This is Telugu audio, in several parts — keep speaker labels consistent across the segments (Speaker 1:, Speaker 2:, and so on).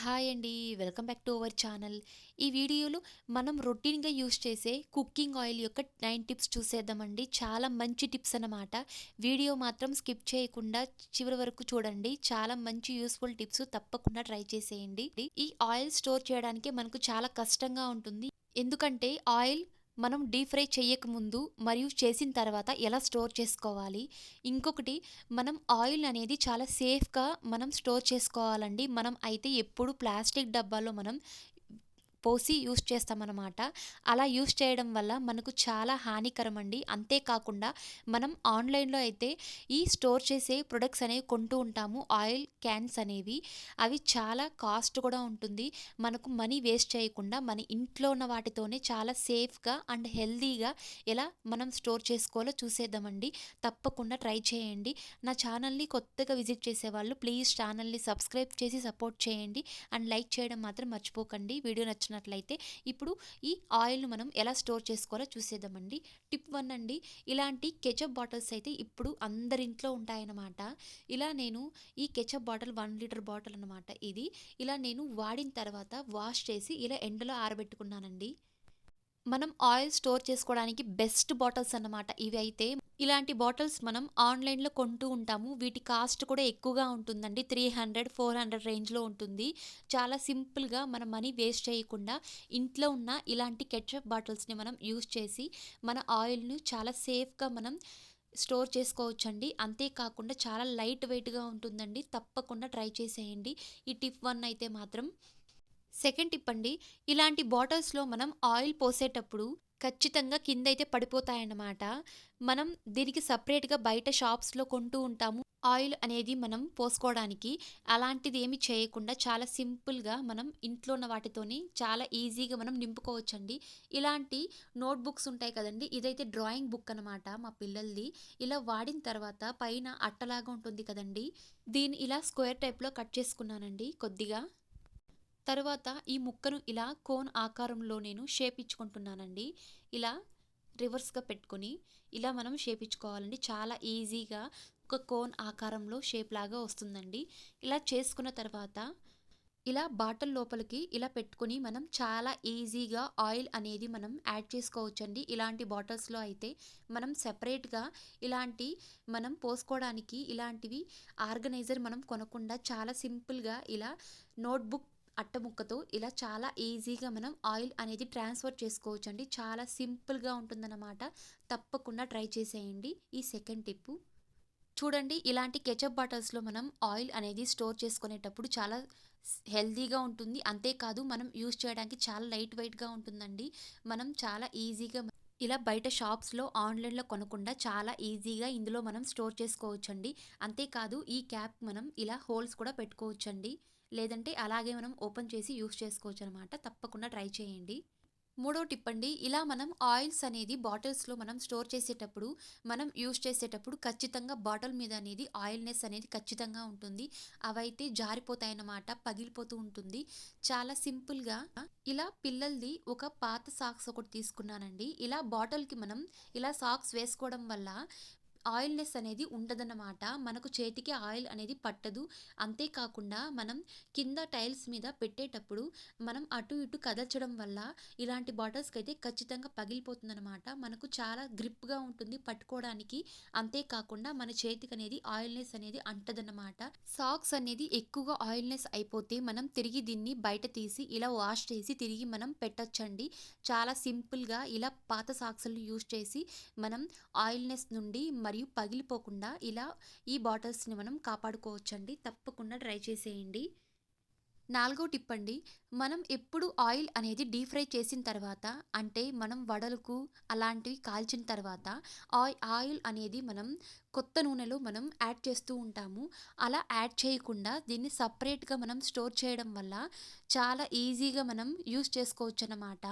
Speaker 1: హాయ్ అండి welcome back to our channel. ఈ వీడియోలో మనం రొటీన్గా యూస్ చేసే కుకింగ్ ఆయిల్ యొక్క నైన్ టిప్స్ చూసేద్దామండి. చాలా మంచి టిప్స్ అన్నమాట. వీడియో మాత్రం స్కిప్ చేయకుండా చివరి వరకు చూడండి. చాలా మంచి యూస్ఫుల్ టిప్స్ తప్పకుండా ట్రై చేసేయండి. ఈ ఆయిల్ స్టోర్ చేయడానికి మనకు చాలా కష్టంగా ఉంటుంది. ఎందుకంటే ఆయిల్ మనం డీప్ ఫ్రై చేయకముందు మరియు చేసిన తర్వాత ఎలా స్టోర్ చేసుకోవాలి? ఇంకొకటి మనం ఆయిల్ అనేది చాలా సేఫ్గా మనం స్టోర్ చేసుకోవాలండి. మనం అయితే ఎప్పుడు ప్లాస్టిక్ డబ్బాలో మనం పోసి యూస్ చేస్తామన్నమాట. అలా యూస్ చేయడం వల్ల మనకు చాలా హానికరం అండి అంతేకాకుండా మనం ఆన్లైన్లో అయితే ఈ స్టోర్ చేసే ప్రొడక్ట్స్ అనేవి కొంటూ ఉంటాము. ఆయిల్ క్యాన్స్ అనేవి. అవి చాలా కాస్ట్ కూడా ఉంటుంది. మనకు మనీ వేస్ట్ చేయకుండా మన ఇంట్లో ఉన్న వాటితోనే చాలా సేఫ్గా అండ్ హెల్దీగా ఎలా మనం స్టోర్ చేసుకోవాలో చూసేద్దామండి. తప్పకుండా ట్రై చేయండి. నా ఛానల్ని కొత్తగా విజిట్ చేసేవాళ్ళు ప్లీజ్ ఛానల్ని సబ్స్క్రైబ్ చేసి సపోర్ట్ చేయండి. అండ్ లైక్ చేయడం మాత్రం మర్చిపోకండి. వీడియో నచ్చినట్లయితే ఇప్పుడు ఈ ఆయిల్ను మనం ఎలా స్టోర్ చేసుకోవాలో చూసేద్దామండి. టిప్ వన్ అండి ఇలాంటి కెచప్ బాటిల్స్ అయితే ఇప్పుడు అందరింట్లో ఉంటాయన్నమాట. ఇలా నేను ఈ ketchup bottle one litre bottle అనమాట ఇది. ఇలా నేను వాడిన తర్వాత వాష్ చేసి ఇలా ఎండలో ఆరబెట్టుకున్నానండి. మనం ఆయిల్ స్టోర్ చేసుకోవడానికి బెస్ట్ బాటిల్స్ అన్నమాట ఇవి అయితే. ఇలాంటి బాటిల్స్ మనం ఆన్లైన్లో కొంటూ ఉంటాము. వీటి కాస్ట్ కూడా ఎక్కువగా ఉంటుందండి. త్రీ హండ్రెడ్ ఫోర్ హండ్రెడ్ రేంజ్లో ఉంటుంది. చాలా సింపుల్గా మన మనీ వేస్ట్ చేయకుండా ఇంట్లో ఉన్న ఇలాంటి కెచప్ బాటిల్స్ని మనం యూస్ చేసి మన ఆయిల్ను చాలా సేఫ్గా మనం స్టోర్ చేసుకోవచ్చండి. అంతేకాకుండా చాలా లైట్ వెయిట్గా ఉంటుందండి. తప్పకుండా ట్రై చేసేయండి. ఈ టిప్ వన్ అయితే మాత్రం సెకండ్ టిప్ అండి ఇలాంటి బాటిల్స్లో మనం ఆయిల్ పోసేటప్పుడు ఖచ్చితంగా కింద అయితే పడిపోతాయన్నమాట. మనం దీనికి సపరేట్గా బయట షాప్స్లో కొంటూ ఉంటాము ఆయిల్ అనేది మనం పోసుకోవడానికి. అలాంటిది ఏమి చేయకుండా చాలా సింపుల్గా మనం ఇంట్లో ఉన్న వాటితోని చాలా ఈజీగా మనం నింపుకోవచ్చండి. ఇలాంటి నోట్ బుక్స్ ఉంటాయి కదండి ఇదైతే డ్రాయింగ్ బుక్ అనమాట మా పిల్లలది. ఇలా వాడిన తర్వాత పైన అట్టలాగా ఉంటుంది కదండి దీన్ని ఇలా స్క్వేర్ టైప్లో కట్ చేసుకున్నానండి కొద్దిగా. తరువాత ఈ ముక్కను ఇలా కోన్ ఆకారంలో నేను షేప్ ఇచ్చుకుంటున్నానండి ఇలా రివర్స్గా పెట్టుకొని ఇలా మనం షేప్ ఇచ్చుకోవాలండి చాలా ఈజీగా ఒక కోన్ ఆకారంలో షేప్ లాగా వస్తుందండి. ఇలా చేసుకున్న తర్వాత ఇలా బాటిల్ లోపలికి ఇలా పెట్టుకొని మనం చాలా ఈజీగా ఆయిల్ అనేది మనం యాడ్ చేసుకోవచ్చండి. ఇలాంటి బాటిల్స్లో అయితే మనం సెపరేట్గా ఇలాంటి మనం పోసుకోవడానికి ఇలాంటివి ఆర్గనైజర్ మనం కొనకుండా చాలా సింపుల్గా ఇలా నోట్బుక్ అట్టముక్కతో ఇలా చాలా ఈజీగా మనం ఆయిల్ అనేది ట్రాన్స్ఫర్ చేసుకోవచ్చు అండి చాలా సింపుల్గా ఉంటుందన్నమాట. తప్పకుండా ట్రై చేసేయండి. ఈ సెకండ్ టిప్పు. చూడండి ఇలాంటి కెచప్ బాటిల్స్లో మనం ఆయిల్ అనేది స్టోర్ చేసుకునేటప్పుడు చాలా హెల్తీగా ఉంటుంది. అంతేకాదు మనం యూస్ చేయడానికి చాలా లైట్ వెయిట్గా ఉంటుందండి. మనం చాలా ఈజీగా ఇలా బయట షాప్స్లో ఆన్లైన్లో కొనకుండా చాలా ఈజీగా ఇందులో మనం స్టోర్ చేసుకోవచ్చండి. అంతేకాదు ఈ క్యాప్ మనం ఇలా హోల్స్ కూడా పెట్టుకోవచ్చండి. లేదంటే అలాగే మనం ఓపెన్ చేసి యూస్ చేసుకోవచ్చు అనమాట తప్పకుండా ట్రై చేయండి. మూడో టిప్ అండి ఇలా మనం ఆయిల్స్ అనేది బాటిల్స్లో మనం స్టోర్ చేసేటప్పుడు మనం యూస్ చేసేటప్పుడు ఖచ్చితంగా బాటిల్ మీద అనేది ఆయిల్నెస్ అనేది ఖచ్చితంగా ఉంటుంది. అవైతే జారిపోతాయన్నమాట పగిలిపోతూ ఉంటుంది. చాలా సింపుల్గా ఇలా పిల్లలది ఒక పాత సాక్స్ ఒకటి తీసుకున్నానండి. ఇలా బాటిల్కి మనం ఇలా సాక్స్ వేసుకోవడం వల్ల ఆయిల్నెస్ అనేది ఉండదన్నమాట. మనకు చేతికి ఆయిల్ అనేది పట్టదు. అంతేకాకుండా మనం కింద టైల్స్ మీద పెట్టేటప్పుడు మనం అటు ఇటు కదల్చడం వల్ల ఇలాంటి బాటిల్స్కి అయితే ఖచ్చితంగా పగిలిపోతుందన్నమాట. మనకు చాలా గ్రిప్గా ఉంటుంది పట్టుకోవడానికి. అంతేకాకుండా మన చేతికి అనేది ఆయిల్నెస్ అనేది అంటదన్నమాట. సాక్స్ అనేది ఎక్కువగా ఆయిల్నెస్ అయిపోతే మనం తిరిగి దీన్ని బయట తీసి ఇలా వాష్ చేసి తిరిగి మనం పెట్టచ్చండి. చాలా సింపుల్గా ఇలా పాత సాక్స్లు యూస్ చేసి మనం ఆయిల్నెస్ నుండి మరియు పగిలిపోకుండా ఇలా ఈ బాటిల్స్ని మనం కాపాడుకోవచ్చండి. తప్పకుండా ట్రై చేసేయండి. నాలుగో టిప్ అండి. మనం ఎప్పుడు ఆయిల్ అనేది డీప్ ఫ్రై చేసిన తర్వాత అంటే మనం వడలకు అలాంటివి కాల్చిన తర్వాత ఆయిల్ అనేది మనం కొత్త నూనెలో మనం యాడ్ చేస్తూ ఉంటాము. అలా యాడ్ చేయకుండా దీన్ని సపరేట్గా మనం స్టోర్ చేయడం వల్ల చాలా ఈజీగా మనం యూస్ చేసుకోవచ్చు అన్నమాట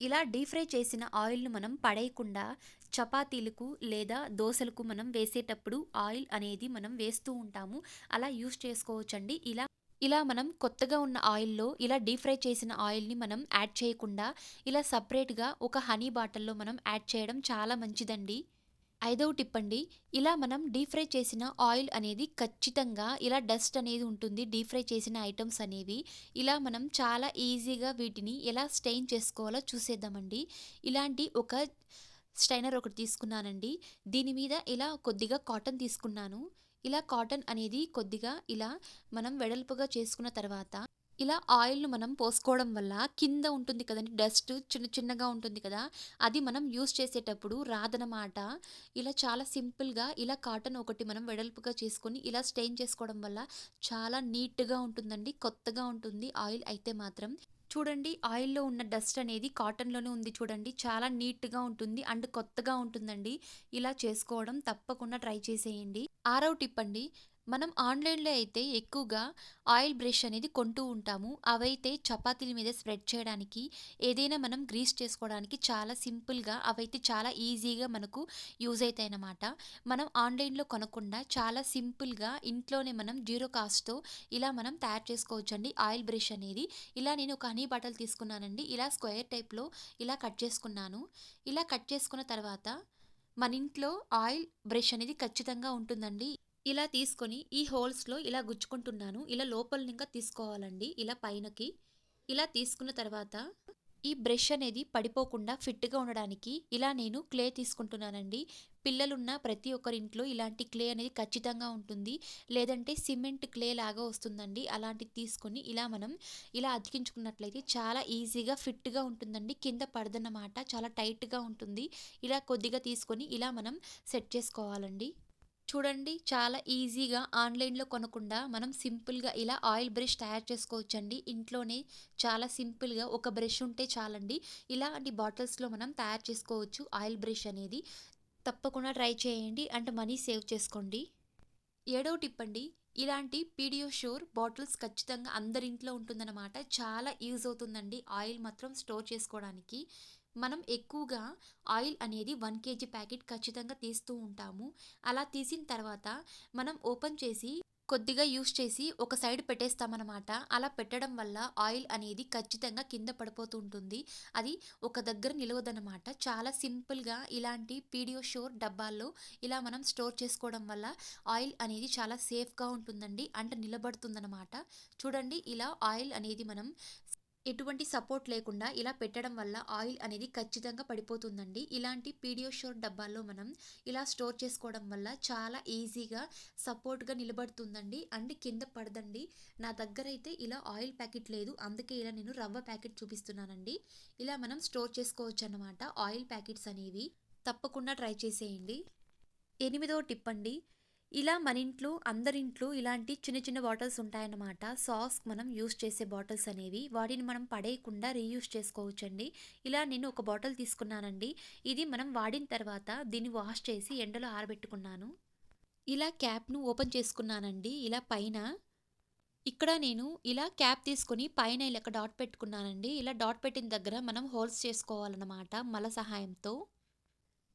Speaker 1: ఇలా డీప్ ఫ్రై చేసిన ఆయిల్ను మనం పడేయకుండా చపాతీలకు లేదా దోశలకు మనం వేసేటప్పుడు ఆయిల్ అనేది మనం వేస్తూ ఉంటాము. అలా యూస్ చేసుకోవచ్చండి. ఇలా ఇలా మనం కొత్తగా ఉన్న ఆయిల్లో ఇలా డీప్ ఫ్రై చేసిన ఆయిల్ని మనం యాడ్ చేయకుండా ఇలా సపరేట్గా ఒక హనీ బాటిల్లో మనం యాడ్ చేయడం చాలా మంచిదండి. ఐదవ టిప్ అండి ఇలా మనం డీప్ ఫ్రై చేసిన ఆయిల్ అనేది ఖచ్చితంగా ఇలా డస్ట్ అనేది ఉంటుంది. డీప్ ఫ్రై చేసిన ఐటమ్స్ అనేవి ఇలా మనం చాలా ఈజీగా వీటిని ఎలా స్టెయిన్ చేసుకోవాలో చూసేద్దామండి. ఇలాంటి ఒక స్టైనర్ ఒకటి తీసుకున్నానండి. దీని మీద ఇలా కొద్దిగా కాటన్ తీసుకున్నాను. ఇలా కాటన్ అనేది కొద్దిగా ఇలా మనం వెడల్పుగా చేసుకున్న తర్వాత ఇలా ఆయిల్ను మనం పోసుకోవడం వల్ల కింద ఉంటుంది కదండి డస్ట్ చిన్న చిన్నగా ఉంటుంది కదా అది మనం యూస్ చేసేటప్పుడు రాదనమాట ఇలా చాలా సింపుల్గా ఇలా కాటన్ ఒకటి మనం వెడల్పుగా చేసుకొని ఇలా స్టెయిన్ చేసుకోవడం వల్ల చాలా నీట్గా ఉంటుందండి కొత్తగా ఉంటుంది ఆయిల్ అయితే మాత్రం. చూడండి ఆయిల్లో ఉన్న డస్ట్ అనేది కాటన్లోనే ఉంది చూడండి చాలా నీట్గా ఉంటుంది అండ్ కొత్తగా ఉంటుందండి. ఇలా చేసుకోవడం తప్పకుండా ట్రై చేసేయండి. ఆరవ టిప్ అండి మనం ఆన్లైన్లో అయితే ఎక్కువగా ఆయిల్ బ్రష్ అనేది కొంటూ ఉంటాము. అవైతే చపాతీల మీద స్ప్రెడ్ చేయడానికి ఏదైనా మనం గ్రీస్ చేసుకోవడానికి చాలా సింపుల్గా అవైతే చాలా ఈజీగా మనకు యూజ్ అవుతాయి అన్నమాట. మనం ఆన్లైన్లో కొనకుండా చాలా సింపుల్గా ఇంట్లోనే మనం జీరో కాస్ట్తో ఇలా మనం తయారు చేసుకోవచ్చు అండి ఆయిల్ బ్రష్ అనేది. ఇలా నేను ఒక హనీ బాటల్ తీసుకున్నానండి. ఇలా స్క్వేర్ టైప్లో ఇలా కట్ చేసుకున్నాను. ఇలా కట్ చేసుకున్న తర్వాత మన ఇంట్లో ఆయిల్ బ్రష్ అనేది ఖచ్చితంగా ఉంటుందండి. ఇలా తీసుకొని ఈ హోల్స్లో ఇలా గుచ్చుకుంటున్నాను. ఇలా లోపల ఇంకా తీసుకోవాలండి. ఇలా పైనకి. ఇలా తీసుకున్న తర్వాత ఈ బ్రష్ అనేది పడిపోకుండా ఫిట్గా ఉండడానికి ఇలా నేను క్లే తీసుకుంటున్నానండి. పిల్లలున్న ప్రతి ఒక్కరి ఇంట్లో ఇలాంటి క్లే అనేది ఖచ్చితంగా ఉంటుంది. లేదంటే సిమెంట్ క్లే లాగా వస్తుందండి. అలాంటిది తీసుకొని ఇలా మనం ఇలా అతికించుకున్నట్లయితే చాలా ఈజీగా ఫిట్గా ఉంటుందండి. కింద పడదన్నమాట. చాలా టైట్గా ఉంటుంది. ఇలా కొద్దిగా తీసుకొని ఇలా మనం సెట్ చేసుకోవాలండి. చూడండి చాలా ఈజీగా ఆన్లైన్లో కొనకుండా మనం సింపుల్గా ఇలా ఆయిల్ బ్రష్ తయారు చేసుకోవచ్చండి. ఇంట్లోనే చాలా సింపుల్గా ఒక బ్రష్ ఉంటే చాలండి. ఇలాంటి బాటిల్స్లో మనం తయారు చేసుకోవచ్చు ఆయిల్ బ్రష్ అనేది. తప్పకుండా ట్రై చేయండి అంటే మనీ సేవ్ చేసుకోండి. ఏడవ టిప్ అండి ఇలాంటి పీడియో బాటిల్స్ ఖచ్చితంగా అందరి ఇంట్లో ఉంటుందన్నమాట. చాలా యూజ్ అవుతుందండి ఆయిల్ మాత్రం స్టోర్ చేసుకోవడానికి. మనం ఎక్కువగా ఆయిల్ అనేది వన్ కేజీ ప్యాకెట్ ఖచ్చితంగా తీస్తూ ఉంటాము. అలా తీసిన తర్వాత మనం ఓపెన్ చేసి కొద్దిగా యూస్ చేసి ఒక సైడ్ పెట్టేస్తామన్నమాట. అలా పెట్టడం వల్ల ఆయిల్ అనేది ఖచ్చితంగా కింద పడిపోతూ ఉంటుంది. అది ఒక దగ్గర నిలవదన్నమాట. చాలా సింపుల్గా ఇలాంటి పీడియో షోర్ డబ్బాల్లో ఇలా మనం స్టోర్ చేసుకోవడం వల్ల ఆయిల్ అనేది చాలా సేఫ్గా ఉంటుందండి. అంటే నిలబడుతుందన్నమాట. చూడండి ఇలా ఆయిల్ అనేది మనం ఎటువంటి సపోర్ట్ లేకుండా ఇలా పెట్టడం వల్ల ఆయిల్ అనేది ఖచ్చితంగా పడిపోతుందండి. ఇలాంటి పీడియోషోర్ డబ్బాల్లో మనం ఇలా స్టోర్ చేసుకోవడం వల్ల చాలా ఈజీగా సపోర్ట్గా నిలబడుతుందండి. అండ్ కింద పడదండి. నా దగ్గర అయితే ఇలా ఆయిల్ ప్యాకెట్ లేదు. అందుకే ఇలా నేను రవ్వ ప్యాకెట్ చూపిస్తున్నానండి. ఇలా మనం స్టోర్ చేసుకోవచ్చు అన్నమాట. ఆయిల్ ప్యాకెట్స్ అనేవి తప్పకుండా ట్రై చేసేయండి. ఎనిమిదో టిప్ అండి. ఇలా మన ఇంట్లో అందరింట్లో ఇలాంటి చిన్న చిన్న బాటిల్స్ ఉంటాయన్నమాట. సాస్ మనం యూస్ చేసే బాటిల్స్ అనేవి. వాటిని మనం పడేయకుండా రీయూస్ చేసుకోవచ్చండి. ఇలా నేను ఒక బాటిల్ తీసుకున్నానండి. ఇది మనం వాడిన తర్వాత దీన్ని వాష్ చేసి ఎండలో ఆరబెట్టుకున్నాను. ఇలా క్యాప్ను ఓపెన్ చేసుకున్నానండి. ఇలా పైన ఇక్కడ నేను ఇలా క్యాప్ తీసుకొని పైన ఇలా డాట్ పెట్టుకున్నానండి. ఇలా డాట్ పెట్టిన దగ్గర మనం హోల్స్ చేసుకోవాలన్నమాట మల సహాయంతో.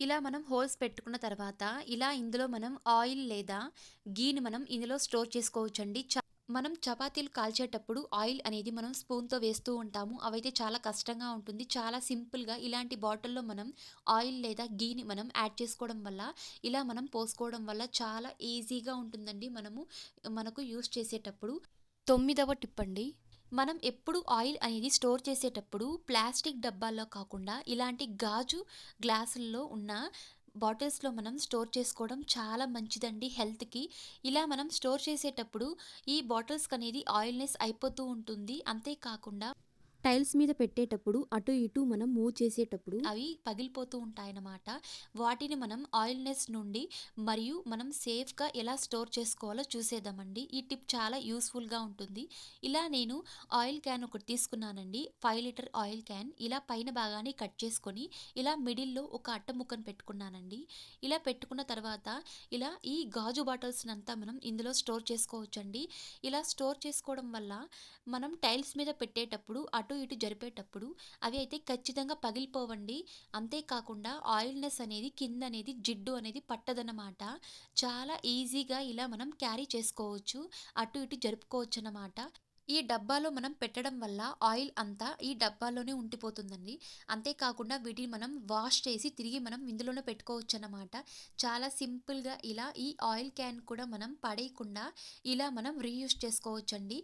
Speaker 1: ఇలా మనం హోల్స్ పెట్టుకున్న తర్వాత ఇలా ఇందులో మనం ఆయిల్ లేదా గీని మనం ఇందులో స్టోర్ చేసుకోవచ్చండి. చ మనం చపాతీలు కాల్చేటప్పుడు ఆయిల్ అనేది మనం స్పూన్తో వేస్తూ ఉంటాము. అవైతే చాలా కష్టంగా ఉంటుంది. చాలా సింపుల్గా ఇలాంటి బాటిల్లో మనం ఆయిల్ లేదా గీని మనం యాడ్ చేసుకోవడం వల్ల ఇలా మనం పోసుకోవడం వల్ల చాలా ఈజీగా ఉంటుందండి మనము మనకు యూస్ చేసేటప్పుడు. తొమ్మిదవ టిప్ అండి మనం ఎప్పుడు ఆయిల్ అనేది స్టోర్ చేసేటప్పుడు ప్లాస్టిక్ డబ్బాల్లో కాకుండా ఇలాంటి గాజు గ్లాసుల్లో ఉన్న బాటిల్స్లో మనం స్టోర్ చేసుకోవడం చాలా మంచిదండి హెల్త్కి. ఇలా మనం స్టోర్ చేసేటప్పుడు ఈ బాటిల్స్కి అనేది ఆయిల్నెస్ అయిపోతూ ఉంటుంది. అంతేకాకుండా
Speaker 2: టైల్స్ మీద పెట్టేటప్పుడు అటు ఇటు మనం మూవ్ చేసేటప్పుడు
Speaker 1: అవి పగిలిపోతూ ఉంటాయన్నమాట. వాటిని మనం ఆయిల్నెస్ నుండి మరియు మనం సేఫ్గా ఎలా స్టోర్ చేసుకోవాలో చూసేద్దామండి. ఈ టిప్ చాలా యూస్ఫుల్గా ఉంటుంది. ఇలా నేను ఆయిల్ క్యాన్ ఒకటి తీసుకున్నానండి. Five litre oil can. ఇలా పైన భాగాన్ని కట్ చేసుకొని ఇలా మిడిల్లో ఒక అట్ట ముక్కను పెట్టుకున్నానండి. ఇలా పెట్టుకున్న తర్వాత ఇలా ఈ గాజు బాటిల్స్ అంతా మనం ఇందులో స్టోర్ చేసుకోవచ్చండి. ఇలా స్టోర్ చేసుకోవడం వల్ల మనం టైల్స్ మీద పెట్టేటప్పుడు అటు అటు ఇటు జరిపేటప్పుడు అవి అయితే ఖచ్చితంగా పగిలిపోవండి. అంతేకాకుండా ఆయిల్నెస్ అనేది కింద అనేది జిడ్డు అనేది పట్టదన్నమాట. చాలా ఈజీగా ఇలా మనం క్యారీ చేసుకోవచ్చు. అటు ఇటు జరుపుకోవచ్చు అన్నమాట ఈ డబ్బాలో మనం పెట్టడం వల్ల ఆయిల్ అంతా ఈ డబ్బాలోనే ఉండిపోతుందండి. అంతేకాకుండా వీటిని మనం వాష్ చేసి తిరిగి మనం ఇందులోనే పెట్టుకోవచ్చు అన్నమాట చాలా సింపుల్గా ఇలా ఈ ఆయిల్ క్యాన్ కూడా మనం పడేయకుండా ఇలా మనం రీయూస్ చేసుకోవచ్చండి.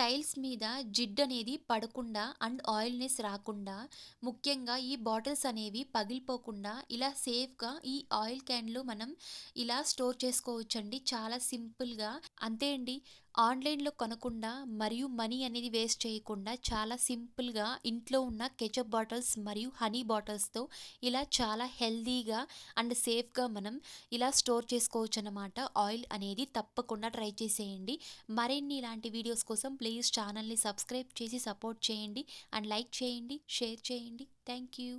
Speaker 1: టైల్స్ మీద జిడ్ అనేది పడకుండా అండ్ ఆయిల్నెస్ రాకుండా ముఖ్యంగా ఈ బాటిల్స్ అనేవి పగిలిపోకుండా ఇలా సేఫ్గా ఈ ఆయిల్ క్యాన్లో మనం ఇలా స్టోర్ చేసుకోవచ్చండి. చాలా సింపుల్గా అంతే అండి. ఆన్లైన్లో కొనకుండా మరియు మనీ అనేది వేస్ట్ చేయకుండా చాలా సింపుల్గా ఇంట్లో ఉన్న కెచప్ బాటిల్స్ మరియు హనీ బాటిల్స్తో ఇలా చాలా హెల్దీగా అండ్ సేఫ్గా మనం ఇలా స్టోర్ చేసుకోవచ్చు అన్నమాట ఆయిల్ అనేది తప్పకుండా ట్రై చేసేయండి. మరిన్ని ఇలాంటి వీడియోస్ కోసం ప్లీజ్ ఛానల్ని సబ్స్క్రైబ్ చేసి సపోర్ట్ చేయండి. అండ్ లైక్ చేయండి షేర్ చేయండి. Thank you